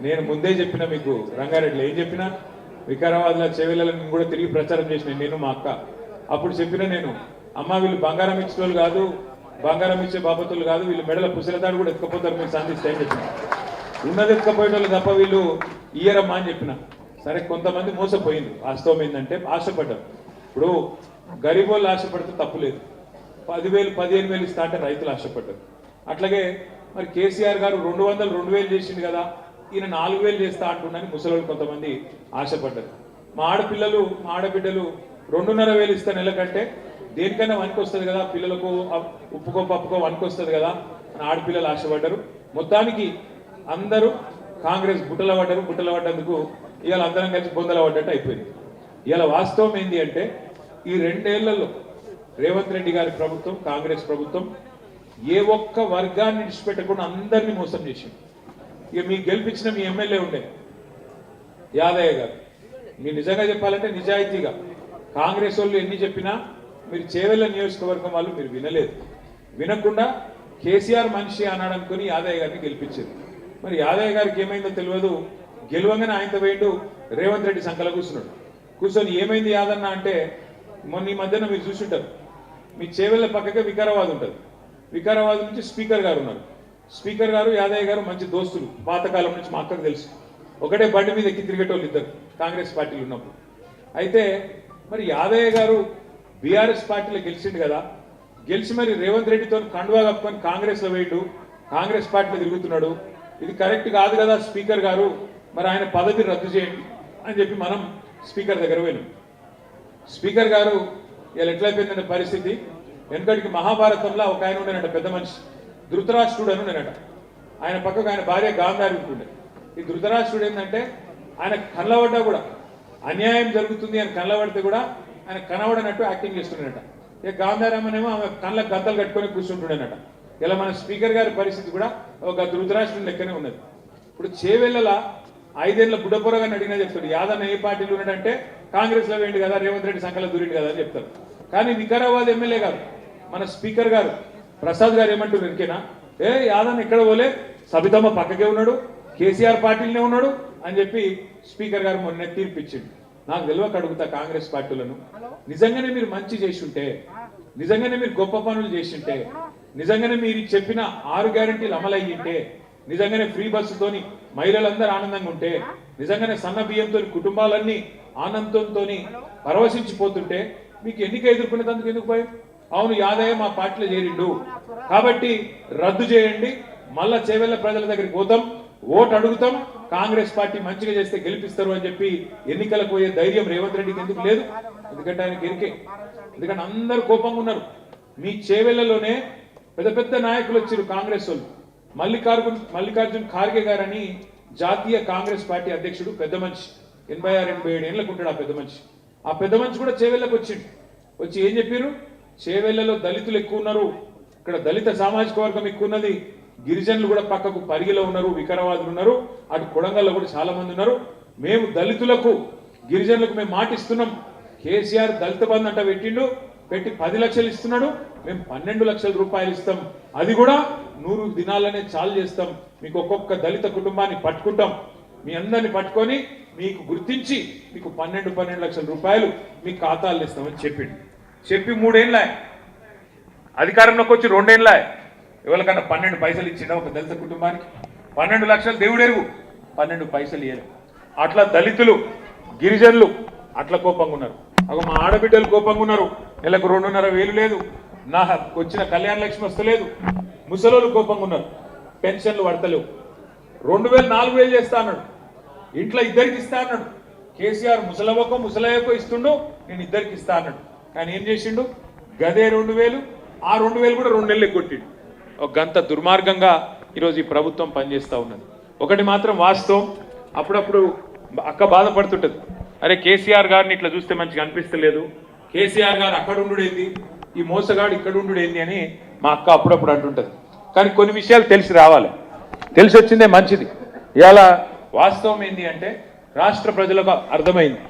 నేను ముందే చెప్పిన మీకు రంగారెడ్డిలో ఏం చెప్పినా? వికారాబాద్లో చెవిలను కూడా తిరిగి ప్రచారం చేసిన నేను మా అక్క. అప్పుడు చెప్పిన నేను అమ్మ వీళ్ళు బంగారం ఇచ్చిన వాళ్ళు కాదు బంగారం ఇచ్చే బాపతులు కాదు వీళ్ళు మెడల పుసిలతాడు కూడా ఎత్తుకపోతారు మీరు సాధిస్తే అని చెప్పిన. ఉన్నది ఎత్తుకపోయేటోళ్ళు తప్ప వీళ్ళు ఇయ్యరమ్మా అని చెప్పిన. సరే కొంతమంది మోసపోయింది వాస్తవం ఏంటంటే ఆశపడ్డారు. ఇప్పుడు గరీబోళ్ళు ఆశపడితే తప్పులేదు పదివేలు పదిహేను వేలు ఇస్తా అంటే రైతులు ఆశపడ్డారు. అట్లాగే మరి కేసీఆర్ గారు రెండు వందలు రెండు వేలు చేసిండు కదా ఈయన నాలుగు వేలు చేస్తా అంటున్నాని ముసలోళ్ళు కొంతమంది ఆశపడ్డారు. మా ఆడపిల్లలు మా ఆడబిడ్డలు రెండున్నర వేలు ఇస్తే నెల కంటే దేనికైనా వనికి వస్తుంది కదా పిల్లలకు ఉప్పుకో పప్పుకో వనికి వస్తుంది కదా అని ఆడపిల్లలు ఆశపడ్డారు. మొత్తానికి అందరూ కాంగ్రెస్ బుట్టల పడ్డారు బుట్టల పడ్డందుకు ఇవాళ అందరం కలిసి బొందల పడ్డట్టు అయిపోయింది. ఇవాళ వాస్తవం ఏంటి అంటే ఈ రెండేళ్ళలో రేవంత్ రెడ్డి గారి ప్రభుత్వం కాంగ్రెస్ ప్రభుత్వం ఏ ఒక్క వర్గాన్ని విడిచిపెట్టకుండా అందరినీ మోసం చేసింది. ఇక మీకు గెలిపించిన మీ ఎమ్మెల్యే ఉండే. యాదయ్య గారు. మీరు నిజంగా చెప్పాలంటే నిజాయితీగా. కాంగ్రెస్ వాళ్ళు ఎన్ని చెప్పినా మీరు చేవెళ్ళ నియోజకవర్గం వాళ్ళు మీరు వినలేదు. వినకుండా కేసీఆర్ మనిషి అన్నాడు అనుకుని యాదయ్య గారిని గెలిపించింది మరి యాదయ్య గారికి ఏమైందో తెలియదు. గెలవంగానే ఆయనతో పోయిండు రేవంత్ రెడ్డి సంకల కూర్చున్నాడు. కూర్చొని ఏమైంది యాదన్న అంటే మొన్న ఈ మధ్యన మీరు చూసుంటారు. మీ చేవెళ్ళ పక్కకే వికారాబాద్ ఉంటుంది. వికారాబాద్ నుంచి స్పీకర్ గారు ఉన్నారు. స్పీకర్ గారు యాదయ్య గారు మంచి దోస్తులు. పాతకాలం నుంచి మా అక్కకు తెలుసు. ఒకటే బండి మీద ఎక్కి తిరిగేటోళ్ళు ఇద్దరు కాంగ్రెస్ పార్టీలు ఉన్నప్పుడు. అయితే మరి యాదయ్య గారు బీఆర్ఎస్ పార్టీలో గెలిచిండు కదా. గెలిచి మరి రేవంత్ రెడ్డితో కండువా కప్పుకొని కాంగ్రెస్లో వేయడు. కాంగ్రెస్ పార్టీలో తిరుగుతున్నాడు. ఇది కరెక్ట్ కాదు కదా స్పీకర్ గారు మరి ఆయన పదవి రద్దు చేయండి అని చెప్పి మనం స్పీకర్ దగ్గర పోయినాం. స్పీకర్ గారు ఇలా ఎట్లయిపోయిందనే పరిస్థితి? వెనుకటికి మహాభారతంలో ఒక ఆయన ఉండేనట పెద్ద మనిషి. ధృతరాష్ట్రుడు అని ఉండేనట ఆయన పక్కకు ఆయన భార్య గాంధారి ఉంటుండే. ఈ ధృతరాష్ట్రుడు ఏంటంటే ఆయన కళ్ళబడ్డా కూడా అన్యాయం జరుగుతుంది అని కళ్ళబడితే కూడా ఆయన కనబడనట్టు యాక్టింగ్ చేస్తుండట ఇక గాంధారమ్మనేమో ఆమె కళ్ళ గద్దలు కట్టుకొని కూర్చుంటుండేనట. ఇలా మన స్పీకర్ గారి పరిస్థితి కూడా ఒక ధృతరాష్ట్రుడు లెక్కనే ఉన్నది. ఇప్పుడు చేవెళ్ళల ఐదేళ్ళ బుడ్డపురగాని అడిగినా చెప్తాడు. యాదన్న ఏ పార్టీలో ఉన్నాడంటే కాంగ్రెస్లో వేయండి కదా రేవంత్ రెడ్డి సంఖ్యలో దూరిండు కదా అని చెప్తారు కానీ వికారాబాద్ ఎమ్మెల్యే గారు మన స్పీకర్ గారు ప్రసాద్ గారు ఏమంటారు ఇంకేనా? ఏ యాదన్న ఇక్కడ పోలే? సబితమ్మ పక్కకే ఉన్నాడు కేసీఆర్ పార్టీలోనే ఉన్నాడు అని చెప్పి స్పీకర్ గారు మొన్న తీర్పిచ్చిండు. నాకు తెలియక అడుగుతా కాంగ్రెస్ పార్టీలను. నిజంగానే మీరు మంచి చేసుంటే నిజంగానే మీరు గొప్ప పనులు చేసింటే నిజంగానే మీరు చెప్పిన ఆరు గ్యారంటీలు అమలయ్యింటే నిజంగానే ఫ్రీ బస్సుతోని మహిళలందరూ ఆనందంగా ఉంటే నిజంగానే సన్న బియ్యంతో కుటుంబాలన్నీ ఆనందంతో పరవశించిపోతుంటే మీకు ఎన్నిక ఎదుర్కొనేందుకు ఎందుకు భయం? అవును యాదయ్య మా పార్టీలో చేరిండు. కాబట్టి రద్దు చేయండి. మళ్ళా చేవెళ్ళ ప్రజల దగ్గరికి పోతాం. ఓటు అడుగుతాం. కాంగ్రెస్ పార్టీ మంచిగా చేస్తే గెలిపిస్తారు అని చెప్పి ఎన్నికలకు పోయే ధైర్యం రేవంత్ రెడ్డికి ఎందుకు లేదు? ఎందుకంటే ఆయనకి ఎరికే ఎందుకంటే అందరూ కోపంగా ఉన్నారు. మీ చేవెళ్ళలోనే పెద్ద పెద్ద నాయకులు వచ్చారు కాంగ్రెస్ వాళ్ళు. మల్లికార్జున్ మల్లికార్జున్ ఖార్గే గారని జాతీయ కాంగ్రెస్ పార్టీ అధ్యక్షుడు పెద్ద మనిషి. ఎనభై ఆరు ఎనభై ఏడు ఏళ్ళకు ఉంటాడు ఆ పెద్ద మనిషి. ఆ పెద్ద మనిషి కూడా చేవెళ్ళకు వచ్చిండు. వచ్చి ఏం చెప్పారు చేవెళ్ళలో దళితులు ఎక్కువ ఉన్నారు. ఇక్కడ దళిత సామాజిక వర్గం ఎక్కువ ఉన్నది. గిరిజనులు కూడా పక్కకు పరిగిలో ఉన్నారు వికారాబాద్లు ఉన్నారు. అటు కొడంగల్లో కూడా చాలా మంది ఉన్నారు. మేము దళితులకు గిరిజనులకు మేము మాటిస్తున్నాం కేసీఆర్ దళిత బంధు అంట పెట్టిండు. పెట్టి పది లక్షలు ఇస్తున్నాడు. మేము పన్నెండు లక్షల రూపాయలు ఇస్తాం. అది కూడా నూరు దినాలనే చాలు చేస్తాం. మీకు ఒక్కొక్క దళిత కుటుంబాన్ని పట్టుకుంటాం. మీ అందరిని పట్టుకొని మీకు గుర్తించి మీకు పన్నెండు పన్నెండు లక్షల రూపాయలు మీ ఖాతాలు ఇస్తామని చెప్పిండు. చెప్పి మూడేళ్ళ అధికారంలోకి వచ్చి రెండేళ్ళ ఎవరికన్నా పన్నెండు పైసలు ఇచ్చిండ ఒక దళిత కుటుంబానికి? పన్నెండు లక్షలు దేవుడెరుగు. పన్నెండు పైసలు ఇయ్యరు అట్లా దళితులు గిరిజనులు అట్లా కోపంగా ఉన్నారు. అగ మా ఆడబిడ్డలు కోపంగా ఉన్నారు. నెలకు రెండున్నర వేలు లేదు. నా వచ్చిన కళ్యాణ లక్ష్మి వస్తలేదు. ముసలోళ్ళు కోపంగా ఉన్నారు. పెన్షన్లు పడతలేవు. రెండు వేలు నాలుగు వేలు చేస్తా అన్నాడు. ఇంట్లో ఇద్దరికి ఇస్తా అన్నాడు. కేసీఆర్ ముసలవకో ముసలయ్యకో ఇస్తుండు నేను ఇద్దరికి ఇస్తా అన్నాడు. కానీ ఏం చేసిండు? గదే రెండు వేలు ఆ రెండు వేలు కూడా రెండు నెలలు కొట్టిండు. ఒక గంత దుర్మార్గంగా ఈరోజు ఈ ప్రభుత్వం పనిచేస్తూ ఉన్నది. ఒకటి మాత్రం వాస్తవం. అప్పుడప్పుడు అక్క బాధపడుతుంటది. అరే కేసీఆర్ గారిని ఇట్లా చూస్తే మంచిగా అనిపిస్తలేదు. కేసీఆర్ గారు అక్కడ ఉండుడేంది ఈ మోసగాడు ఇక్కడ ఉండుడేంది అని మా అక్క అప్పుడప్పుడు అంటుంటుంది. కానీ కొన్ని విషయాలు తెలిసి రావాలి. తెలిసి వచ్చిందే మంచిది. ఇవాళ వాస్తవం ఏంటి అంటే రాష్ట్ర ప్రజలకు అర్థమైంది.